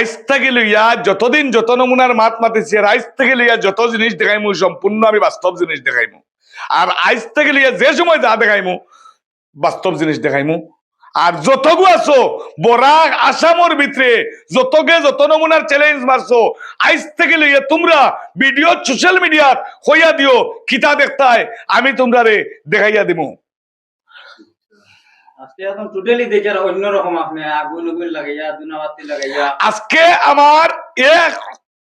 আইস থেকে লইয়া যতদিন যত নমুনার মাত মাতিছি আর আইস থেকে লইয়া যত জিনিস দেখাইমু, সম্পূর্ণ আমি বাস্তব জিনিস দেখাইমু। আর আইস থেকে লইয়া যে সময় যা দেখাইমু, বাস্তব জিনিস দেখাইমু। আর যতগু আছো বরাক আসামর ভিতরে যতগে যত নমুনার চ্যালেঞ্জ মারছো, আইস থেকে লইয়া তোমরা ভিডিও সোশ্যাল মিডিয়াত হইয়া দিও, কিতা দেখতায় আমি তোমরা রে দেখাইয়া দিমু। আজকে আমার এক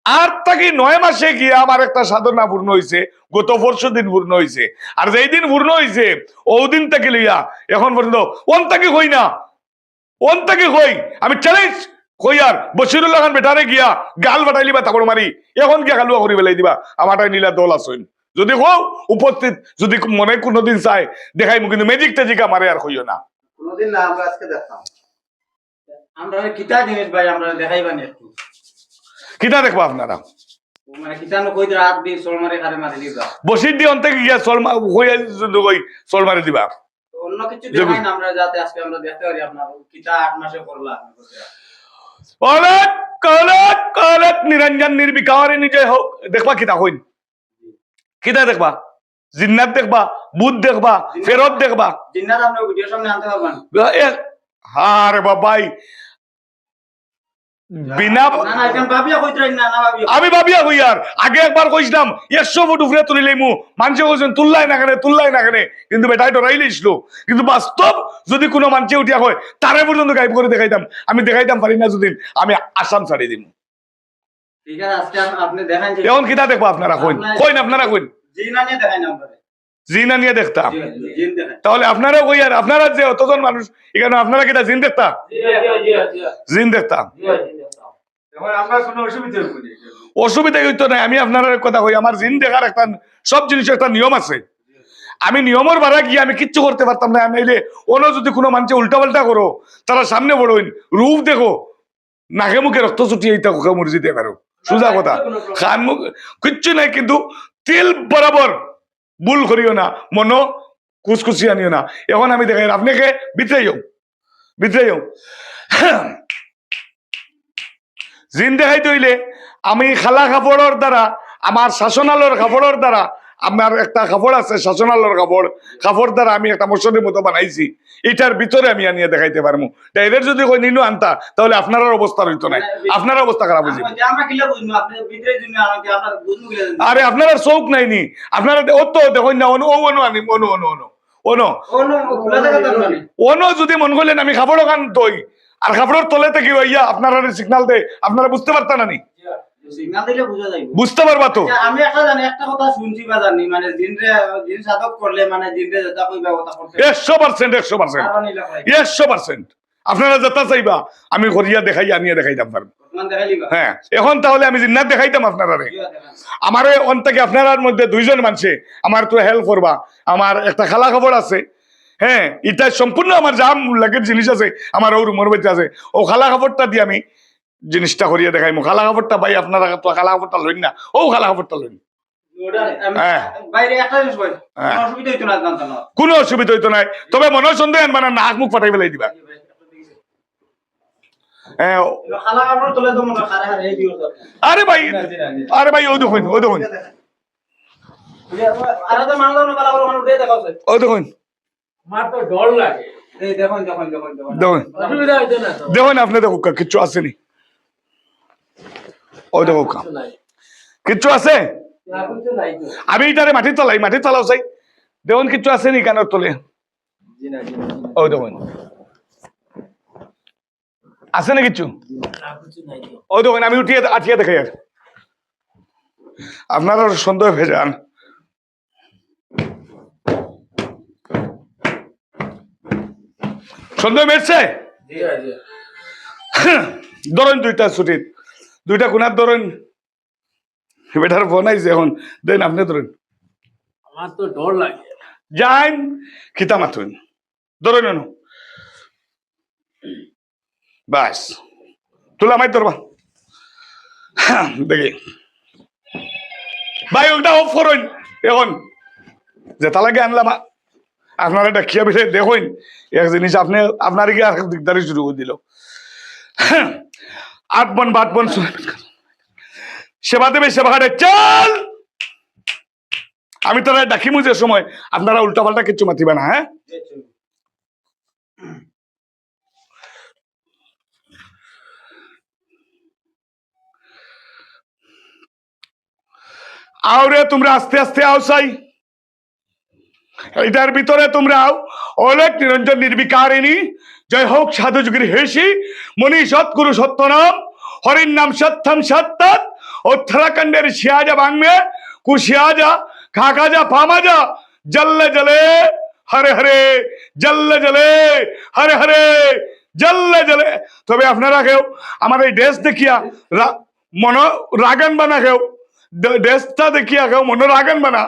আট থেকে নয় মাসে গিয়ে আমার একটা সাধনা পূর্ণ হয়েছে গত পরশু দিন পূর্ণ হয়েছে আর যেই দিন পূর্ণ হয়েছে দিন থেকে লইয়া, এখন পর্যন্ত ওন থেকে হই না? ওন থেকে হই আমি চ্যালেঞ্জ আর? বেটারে গিয়া গাল বাটাইলি বা তাকড় মারি। এখন গিয়া গালুয়া করি বেলাই দিবা। আমারটাই নীলা দল আসইন যদি হও উপস্থিত, যদি মনে কোনোদিন চাই দেখাই কিন্তু ম্যাজিক টেজিক আমারে আর হইও না। কোনোদিন না আমরা আজকে দেখতাম। আমরা কিতা জিনিস ভাই আমরা দেখাইবানি একটু। কিতা দেখবা আপনারা? মানে বসির দিয়ে অন্তে গিয়া হইয়া কই দিবা। অন্য কিছু দেখাই না আমরা যাতে আজকে আমরা দেখতে পারি আপনার কিতা আট মাসে করলা। আপনি করতে। কলক কলক কলক নিরঞ্জন নির্বিকারে নিজে হোক। দেখবা কিতা হইন কিতা দেখবা? জিন্নাত দেখবা? বুধ দেখবা ফেরত দেখবা। হারে বাবাই। বিনা আমি ভাবিয়া হই আর? আগে একবার কইছিলাম একশো ফুট উপরে তুলিলে মু মানুষে কইছেন তুললাই না কেনে তুললাই না কেনে। কিন্তু বেটাই ডরাই লিসলো কিন্তু বাস্তব যদি কোনো মানুষে উঠিয়া হয় তারে পর্যন্ত গাইব করে দেখাইতাম। আমি দেখাইতাম পারি না যদি আমি আসাম ছাড়ি দিম। এখন কিতা দেখব আপনারা কইন? কইন আপনারা কইন? জিনা নিয়ে দেখতাম। তাহলে আপনারা কই আর? আপনারা যে অতজন মানুষ এখানে আপনারা কিটা জিন দেখতাম? জিন দেখতাম। অসুবিধা হইব না অসুবিধা হইতো না আমি আপনার কথা কই আমার জিন দেখার একটা সব জিনিসের একটা নিয়ম আছে। আমি নিয়মের বাড়া গিয়ে আমি কিচ্ছু করতে পারতাম না আমি এলে অন্য যদি কোনো মানুষ উল্টা পাল্টা করো তারা সামনে বড়ইন রূপ দেখো নাকে মুখে রক্ত ছুটিয়ে এইটা কোকা মসজিদে পারো সোজা কথা। খান মুখ কিচ্ছু নাই কিন্তু তেল বরাবর ভুল করিও না মন কুচকুচি আনিও না। এখন আমি দেখাই আপনাকে বিতরে যাও বিতরে যাও জিন দেখাইতে হইলে আমি খালা কাপড়ের দ্বারা আমার শাসনালয়ের কাপড়ের দ্বারা আমার একটা কাপড় আছে শাসনালর কাপড়। কাপড় দ্বারা আমি একটা মশনের মতো বানাইছি। এটার ভিতরে আমি আনিয়ে দেখাইতে পারব এদের যদি কই নিনু আনতা তাহলে আপনার অবস্থা হইতো না আপনার অবস্থা খারাপ হয়ে জানি? আরে আপনারা চৌক নাইনি। আপনারা ও তো দেখুন না অনু ও অনু আনি অনু অনু অনু। অনু। নো অনু যদি মন করলেন আমি কাপড় ওখান দই। আর কাপড়ের তলে থেকে ইয়া আপনারা সিগনাল দে আপনারা বুঝতে পারতেন না। বুঝতে পারবা তো? আচ্ছা, আমি একটা জানি একটা কথা শুনছি বা জানি মানে জিনরে জিন সাধক করলে মানে জিনরে যেটা কইবা কথা করতে একশো পার্সেন্ট একশো পার্সেন্ট। কারণ ইলা কয়। একশো পার্সেন্ট। আপনারা যেটা চাইবা আমি করিয়া দেখাই আনিয়ে দেখাইতাম পারব হ্যাঁ এখন তাহলে আমি জিন্নাত দেখাইতাম আপনারা রে আমার অন থেকে আপনার মধ্যে দুইজন মানুষে আমার তো হেল্প করবা। আমার একটা খালা খবর আছে হ্যাঁ এটা সম্পূর্ণ আমার যা লাগের জিনিস আছে আমার ও রুমের মধ্যে আছে। ও খালা খবরটা দিয়ে আমি জিনিসটা করিয়া দেখাই খালা খবরটা ভাই আপনারা তো খালা খবরটা লইন না। ও খালা খবরটা লইন আমি- হ্যাঁ। হ্যাঁ। কোনো অসুবিধা হইতো না জানতো না কোনো অসুবিধা হইতো নাই তবে মনে সন্দেহ আনবা না নাক মুখ ফাটাই ফেলাই দিবা। হ্যাঁ মনে। আরে ভাই আরে ভাই ও দেখুন ও দেখুন। ও দেখুন। আপনি দেখুন কিচ্ছু আসেনি। ও দেখো কিচ্ছু আছে? না আমি এটারে মাটি তলাই মাটি তলাও চাই দেখুন কিচ্ছু আসেনি কানের তলে? ও দেখুন আছে না কিচ্ছু? না কিছু নাই তো ও দেখুন আমি উঠিয়ে আঠিয়ে দেখাই আর আপনারা সন্দেহ ভেজান সন্দেহ মেরছে ধরেন দুইটা ছুটির দুইটা কোনার ধরেন। বেটার ফোন আইছে এখন। দেন আপনি ধরেন। আমার তো ডর লাগে। যাইন খিতা মাথুন ধরে নেন। বাস। তুলা মাই ধরবা। দেখি। ভাই ওটা অফ করুন এখন যেটা লাগে আনলাম। আপনারা এটা খিয়া বিষয়ে দেখুন এক জিনিস আপনি আপনার কি আর দিকদারি শুরু করে দিল? আট বন বাট বন সেবা দেবে, সেবা ঘাটে চল! আমি তোরা ডাকি মুজে সময়, আপনারা উল্টা পাল্টা কিচ্ছু মাতিবে না হ্যাঁ? আও রে, তোমরা আস্তে আস্তে আও, সাই। এটার ভিতরে তোমরা আও। অলেক নিরঞ্জন নির্বিকারিণী জয় হোক সাধু যুগের হেসি মনি সৎগুরু সত্যনাম, হরির নাম সত্যম সত্তত উত্তরাখণ্ডের শিয়াজা বাংমে, কুশিয়াজা খাকাজা ফামাজা জল্লে জলে, হরে হরে জল্লে জলে, হরে হরে জল্লে জলে। তবে আপনারা কেউ আমার এই ড্রেস দেখিয়া মন রাগান বানা কেউ ড্রেসটা দেখিয়া কেউ মনে রাগান বানা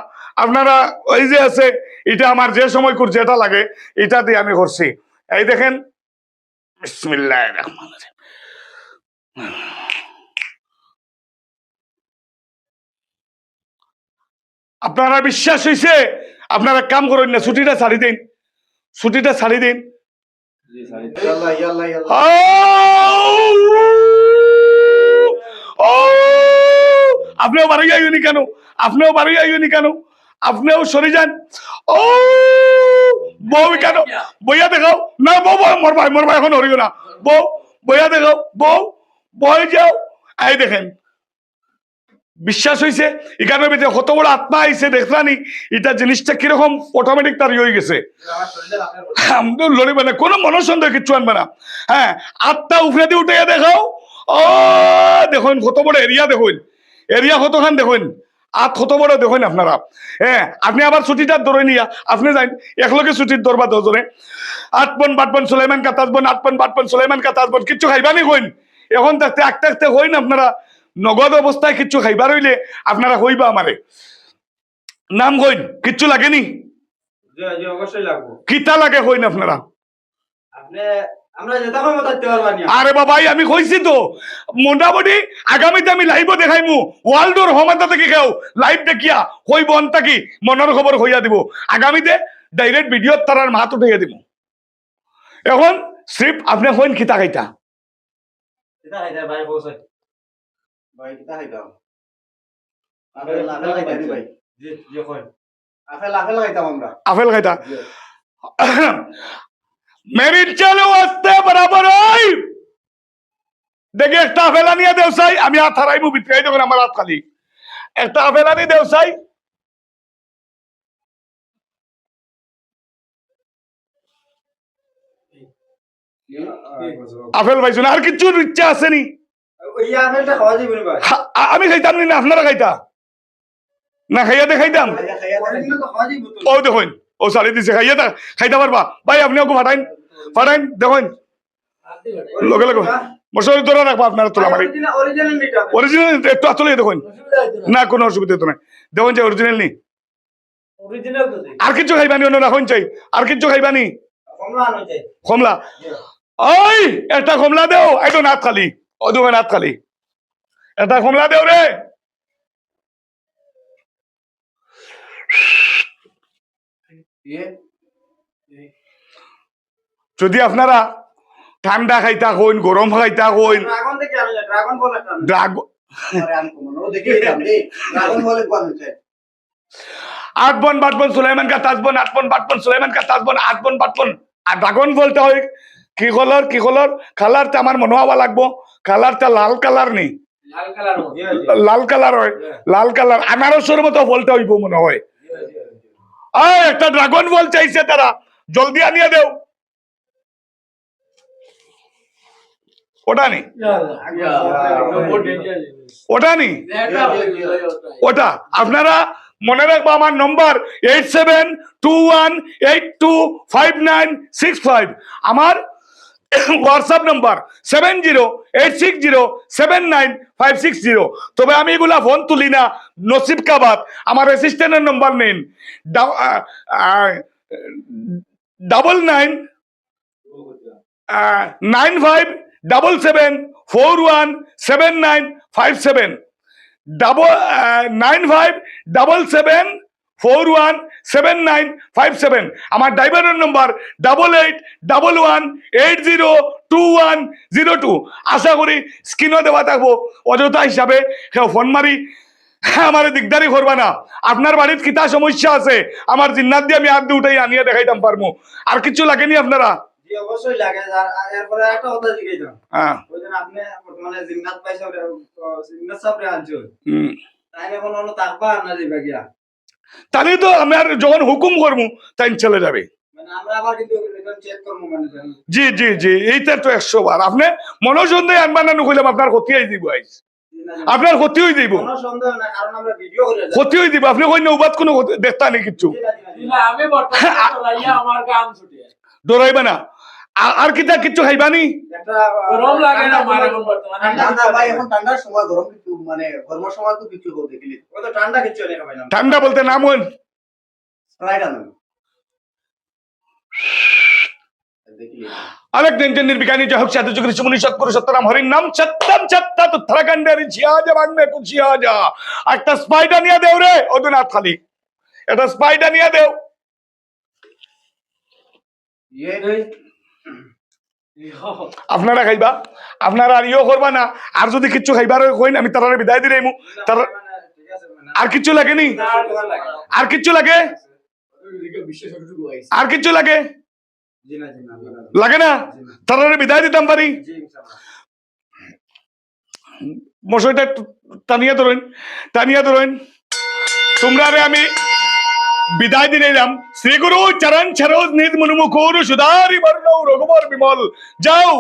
আপনারা ওই যে আছে, এটা আমার যে সময় করছে এটা লাগে, এটা দিয়ে আমি করছি এই দেখেন বিসমিল্লাহ রহমান আপনারা বিশ্বাস হয়েছে আপনারা কাম করেন না ছুটিটা ছাড়ি দিন ছুটিটা ছাড়ি দিন। আপনিও বাড়ি যাইনি কেন? আপনিও বাড়ি যাইনি কেন? আপনিও সরে যান। ও বউ কেন? বইয়া দেখাও। না বউ মোর ভাই মোর ভাই এখন হরিও না। বউ বইয়া দেখাও। বউ বই যাও। এই দেখেন বিশ্বাস হয়েছে এখানে ভিতরে কত বড় আত্মা আইছে দেখলানি? এটা জিনিসটা কীরকম অটোমেটিক তার ইয়ে হয়ে গেছে। লড়িবে না কোনো মনসন্দেহ কিচ্ছু আনবে না। হ্যাঁ আটটা উফরে দিয়ে উঠে দেখাও। ও দেখুন কত বড় এরিয়া দেখুন। এরিয়া কতখান দেখুন? আট কত বড় দেখুন আপনারা। হ্যাঁ আপনি আবার ছুটিটা ধরে নিয়া আপনি যাই একলগে ছুটির দরবা দজনে আট পন বাট পন সুলাইমান পন বাট পন সুলাইমান বন কিচ্ছু খাইবানি কইন? এখন থাকতে আঁকতে আঁকতে হইন আপনারা নগদ অবস্থায় কিচ্ছু খাইবার হইলে আপনারা হইবা আমারে নাম কইন কিচ্ছু লাগেনি কিতা লাগে কইন আপনারা? কই আরে বাবাই আমি কইছি তো মোটামুটি আগামীতে আমি লাইভ দেখাইমু। ওয়ার্ল্ডর হমাতা থেকে কেউ লাইভ দেখিয়া হইব অন্তাকি মনের খবর হইয়া দিব। আগামীতে ডাইরেক্ট ভিডিও তারার মাত উঠাইয়া দিব। এখন স্ক্রিপ্ট আপনি হইন খিতা খাইতা? কই? আপেল খাইতা? মেরি চালু আসতে বরাবর ওই। দেখে একটা আপেল আনিয়া দেওসাই আমি হাত হারাইমু ভিতরে দেখুন আমার হাত খালি। একটা আপেল আনি দেওসাই আপেল পাইছো না? আর কিচ্ছু ইচ্ছা আসেনি আমি খাইতাম না আপনারা খাইতা? না খাইয়া দেখাইতাম ও দেখুন। ও সারি দিছে খাইয়া দে- খাইতে পারবা। ভাই আপনি ওকে ফাটাইন। ফাটাইন দেখুন। লগে লগে। মশারি ধরে রাখবা আপনারা তোলা মারি অরিজিনাল একটু আসলে দেখুন। না, কোনো অসুবিধা তো নাই। দেখুন যে অরিজিনাল নেই আর কিছু খাইবানি অন্য রাখুন চাই। আর কিছু খাইবানি কমলা। ওই একটা কমলা দেও। তো নাথ খালি। ও দেখো নাথ খালি। একটা কমলা দেও রে। ইয়ে যদি আপনারা ঠান্ডা খাইতা কইন গরম খাইতা কইন। আট বন বাট বন সুলাইমান কা তাজবন আট বন বাট বন সুলাইমান কা তাজবন আট বন বাট বন। আর ড্রাগন বলতে হয় কি কলর কি কলর কালারটা আমার মনে হওয়া লাগবো। কালারটা লাল কালার নেই। লাল কালার হয়। লাল কালার আনারসের মতো বলতে হইব মনে হয়। একটা ড্রাগন বল চাইছে তারা। জলদি আনিয়ে দেও। ওটা নেই ওটা। নেই ওটা আপনারা মনে রাখব আমার number eight seven two one eight two five nine six five. আমার WhatsApp number seven zero eight six zero seven nine five six zero. তবে আমি এগুলা ফোন তুলি না, নসিব কাবাদ আমার অ্যাসিস্ট্যান্টের নম্বর নিন। Double nine nine five double seven four one seven nine five seven double nine five double seven four one seven nine five seven আমার ড্রাইভারের number double eight double one eight zero two one zero two আশা করি স্ক্রিনও দেওয়া থাকব। অযথা হিসাবে phone মারি, আমার দিকদারি করবা না। আপনার বাড়ির কিতা সমস্যা আছে? আমার জিন্নাত দিয়ে আমি হাত দিয়ে উঠাই আনিয়ে দেখাইতাম পারব আর কিছু লাগেনি আপনারা? অবশ্যই লাগে। আর আর এরপরে একটা কথা জিজ্ঞেস হ্যাঁ। ওই জন্য আপনি বর্তমানে জিন্নাত পাইছে জিন্নাত সাপরে আনছো হুম। তাই এখন অন্য তাকবা না দিবা গিয়া। তাহলে তো আমি আর যখন হুকুম করব তাই চলে যাবে। মানে আমরা আবার কিন্তু এখন চেক করব মানে। জি জি জি এইটা তো একশো বার। আপনি মনোসন্দেহ আনবার না নকইলাম আপনার ক্ষতি হয়ে দিব আইস। আপনার ক্ষতি হয়ে দিব কোনো সন্দেহ না কারণ আমরা ভিডিও করে যাই। ক্ষতি হয়ে দিব আপনি কই নৌবাদ কোনো দেখতা নেই কিচ্ছু জি না, আর কিটা কিছু খাইবানি? গরম লাগে না ঠান্ডা ভাই এখন ঠান্ডার সময় গরম কিছু মানে গরম সময় তো কিছু করতে গেলি তো ঠান্ডা কিছু নেই ভাই ঠান্ডা বলতে নাম হন স্প্রাইট আনো আলেক হোক সাধু চক্রী সুমনি সৎকুরু নাম হরি নাম সত্যম ছত্তা তো যা একটা স্পাইডার নিয়া দেও রে অদুনাথ খালি। এটা স্পাইডার নিয়া দেও। ইয়ে আপনারা খাইবা? আপনারা আর ইয়ে করবা না। আর যদি কিচ্ছু খাইবার কইন আমি তারারে বিদায় তার ঠিক আছে মানে আর কিচ্ছু লাগেনি আর কিচ্ছু লাগে? আর কিচ্ছু লাগে? না না না, লাগে না? না। তারারে বিদায় দিতাম পারি। মশাইটা টানিয়া ধরেন টানিয়া ধরেন। তোমরা আমি বিদায় দিয়ে নিলাম শ্রী গুরু চরণ সরোজ নিজ মনুমুখুর সুধারি বর্ণ রঘুবর বিমল যাও যাও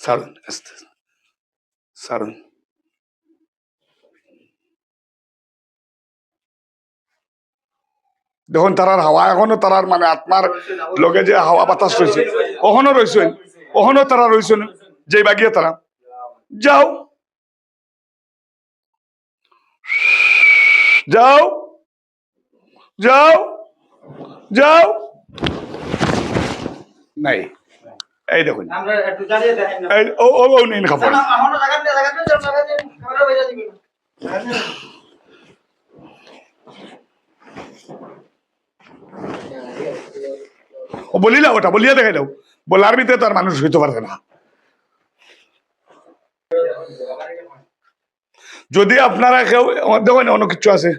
সারুন আস্তে সারুন দেখুন, তারার হাওয়া এখনও তারার মানে আত্মার লগে যে হাওয়া বাতাস রয়েছে, ওখানো রয়েছেন, ওখানো তারা রয়েছেন যে বাগিয়ে তারা। যাও। যাও। যাও। যাও। নাই। এই দেখুন। ও ও নিন। ও বলিলা ওটা বলিয়া দেখাই দাও। বলার ভিতরে তো আর মানুষ হইতে পারবে না। যদি আপনারা কেউ দেখেন অন্য কিছু আছে।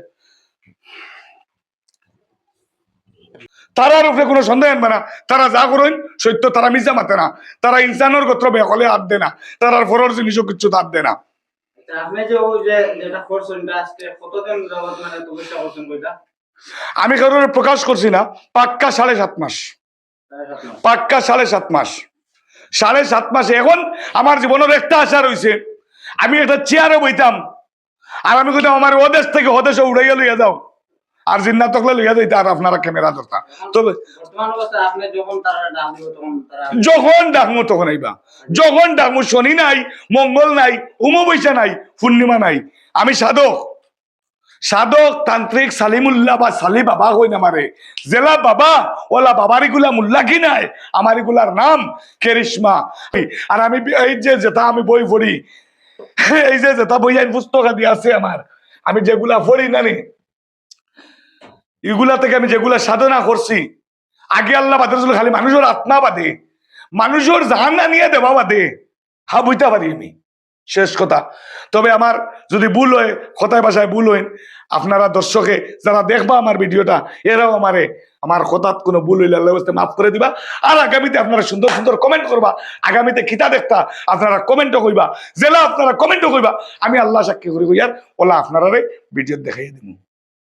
তারার উপরে কোনো সন্দেহ আনবে না। তারা যা করেন সত্য তারা মিশা মাতে না। তারা ইনসানের গোত্র বেকলে হাত দে না। তারার ফরর জিনিসও কিছু হাত দে না। আচ্ছা, মানে আমি কারোর প্রকাশ করছি না। পাক্কা সাড়ে সাত মাস। পাক্কা সাড়ে সাত মাস। সাড়ে সাত মাসে। এখন আমার জীবনের একটা আশা রয়েছে। আমি একটা চেয়ারে বইতাম। আর আমি কইতাম আমার ও দেশ থেকে ওদেশে উড়াইয়া লইয়া যাও। আর জিন্না তকলে লইয়া আর আপনারা ক্যামেরা তবে যখন তখন ডাকমু তখন আইবা। যখন ডাকমু শনি নাই মঙ্গল নাই উমবৈশা নাই পূর্ণিমা নাই। আমি সাধক। সাধক তান্ত্রিক সালিমুল্লাহ বা সালি বাবা কই না মারে। জেলা বাবা ওলা বাবারগুলা মুল্লা কি নাই? আমার এগুলার নাম কেরিশমা। আর আমি এই যে যেটা আমি বই পড়ি এই যে যেটা বই পুস্তক আদি আছে আমার আমি যেগুলা পড়ি নানি এগুলা থেকে আমি যেগুলা সাধনা করছি, আগে আল্লাহ বাদে খালি মানুষের আত্মা বাদে, মানুষের জাহান না নিয়ে দেবা বাদে, হা বুঝতে পারি আমি। শেষ কথা। তবে আমার যদি ভুল হয়, কথায় ভাষায় ভুল হয়, আপনারা দর্শকে যারা দেখবা আমার ভিডিওটা, এরাও আমারে, আমার কথাত কোনো ভুল হইলে আল্লাহ মাফ করে দিবা। আর আগামীতে আপনারা সুন্দর সুন্দর কমেন্ট করবা, আগামীতে কিতা দেখতা আপনারা কমেন্টও কইবা, জেলা আপনারা কমেন্টও কইবা, আমি আল্লাহ সাক্ষী করি কইয়ার, ওলা আপনারা ভিডিও দেখাই দিব